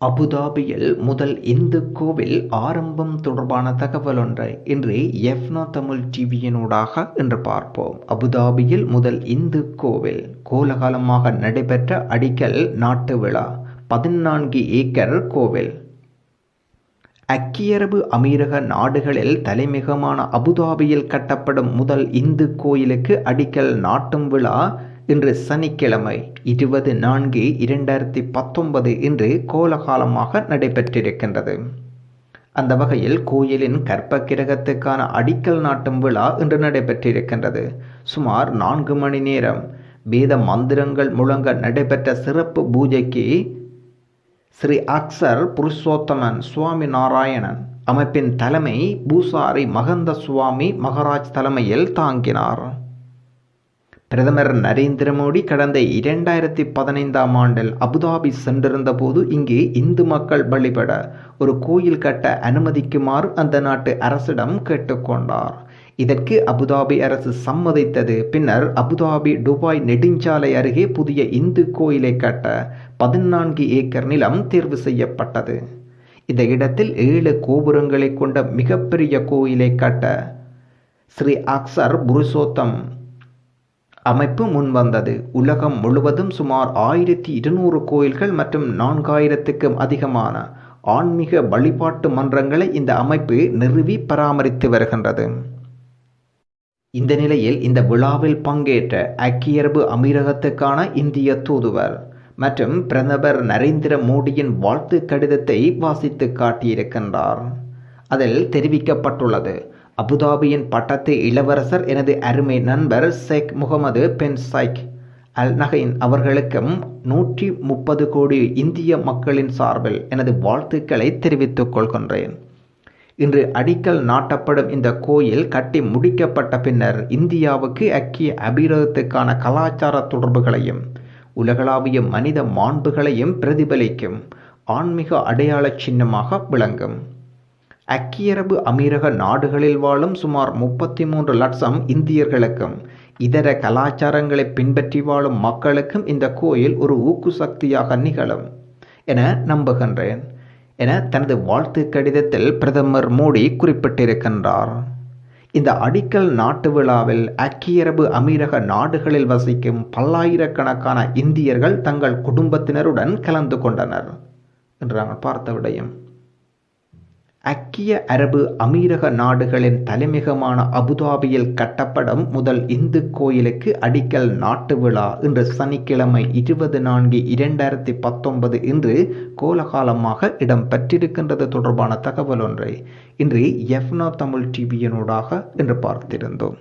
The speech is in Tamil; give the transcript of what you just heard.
அபுதாபியில் முதல் இந்து கோவில் ஆரம்பம் தொடர்பான தகவல் ஒன்றை இன்று எஃப்னா தமிழ் டிவியினூடாக இன்று பார்ப்போம். அபுதாபியில் முதல் இந்து கோவில் கோலகாலமாக நடைபெற்ற அடிக்கல் நாட்டு விழா பதினான்கு ஏக்கர் கோவில். அக்கியரபு அமீரக நாடுகளில் தலைமிகமான அபுதாபியில் கட்டப்படும் முதல் இந்து கோயிலுக்கு அடிக்கல் நாட்டும் விழா இன்று சனிக்கிழமை இருபது நான்கு இரண்டாயிரத்தி பத்தொன்பது இன்று கோலகாலமாக நடைபெற்றிருக்கின்றது. அந்த வகையில் கோயிலின் கற்ப கிரகத்துக்கான அடிக்கல் நாட்டும் விழா இன்று நடைபெற்றிருக்கின்றது. சுமார் நான்கு மணி நேரம் வேத மந்திரங்கள் முழங்க நடைபெற்ற சிறப்பு பூஜைக்கு ஸ்ரீ அக்சர் புருஷோத்தமன் சுவாமி நாராயணன் அமைப்பின் தலைமை பூசாரி மகந்த சுவாமி மகராஜ் தலைமையில் தாங்கினார். பிரதமர் நரேந்திர மோடி கடந்த இரண்டாயிரத்தி பதினைந்தாம் ஆண்டில் அபுதாபி சென்றிருந்த போது இந்து மக்கள் வழிபட ஒரு கோயில் கட்ட அனுமதிக்குமாறு அந்த நாட்டு அரசிடம் கேட்டுக்கொண்டார். இதற்கு அபுதாபி அரசு சம்மதித்தது. பின்னர் அபுதாபி துபாய் நெடுஞ்சாலை அருகே புதிய இந்து கோயிலை கட்ட பதினான்கு ஏக்கர் நிலம் தேர்வு செய்யப்பட்டது. இந்த இடத்தில் ஏழு கோபுரங்களை கொண்ட மிகப்பெரிய கோயிலை கட்ட ஸ்ரீ அக்சர் புருஷோத்தம் அமைப்பு முன்வந்தது உலகம் முழுவதும் சுமார் ஆயிரத்தி இருநூறு கோயில்கள் மற்றும் நான்காயிரத்துக்கும் அதிகமான ஆன்மீக வழிபாட்டு மன்றங்களை இந்த அமைப்பு நிறுவி பராமரித்து வருகின்றது. இந்த நிலையில் இந்த விழாவில் பங்கேற்ற ஐக்கியரபு அமீரகத்துக்கான இந்திய தூதுவர் மற்றும் பிரதமர் நரேந்திர மோடியின் வாழ்த்து கடிதத்தை வாசித்து காட்டியிருக்கின்றார். அதில் தெரிவிக்கப்பட்டுள்ளது அபுதாபியின் பட்டத்து இளவரசர் எனது அருமை நண்பர் ஷேக் முகமது பென் சைக் அல் நகைன் அவர்களுக்கும் நூற்றி முப்பது கோடி இந்திய மக்களின் சார்பில் எனது வாழ்த்துக்களை தெரிவித்துக் கொள்கின்றேன். இன்று அடிக்கல் நாட்டப்படும் இந்த கோயில் கட்டி முடிக்கப்பட்ட பின்னர் இந்தியாவுக்கு அக்கிய அபிரகத்துக்கான கலாச்சார தொடர்புகளையும் உலகளாவிய மனித மாண்புகளையும் பிரதிபலிக்கும் ஆன்மீக அடையாள சின்னமாக விளங்கும். அக்கியரபு அமீரக நாடுகளில் வாழும் சுமார் முப்பத்தி மூன்று லட்சம் இந்தியர்களுக்கும் இதர கலாச்சாரங்களை பின்பற்றி வாழும் மக்களுக்கும் இந்த கோயில் ஒரு ஊக்கு சக்தியாக நிகழும் என நம்புகின்றேன் என தனது வாழ்த்து கடிதத்தில் பிரதமர் மோடி குறிப்பிட்டிருக்கின்றார். இந்த அடிக்கல் நாட்டு விழாவில் அக்கியரபு அமீரக நாடுகளில் வசிக்கும் பல்லாயிரக்கணக்கான இந்தியர்கள் தங்கள் குடும்பத்தினருடன் கலந்து கொண்டனர். என்று நாங்கள் பார்த்த விடயம். ஐக்கிய அரபு அமீரக நாடுகளின் தலைமையகமான அபுதாபியில் கட்டப்படும் முதல் இந்து கோயிலுக்கு அடிக்கல் நாட்டு விழா இன்று சனிக்கிழமை இருபது நான்கு இரண்டாயிரத்தி பத்தொன்பது இன்று கோலகாலமாக இடம்பெற்றிருக்கின்றது தொடர்பான தகவல் ஒன்றை இன்று எஃப்னா தமிழ் டிவியினூடாக இன்று பார்த்திருந்தோம்.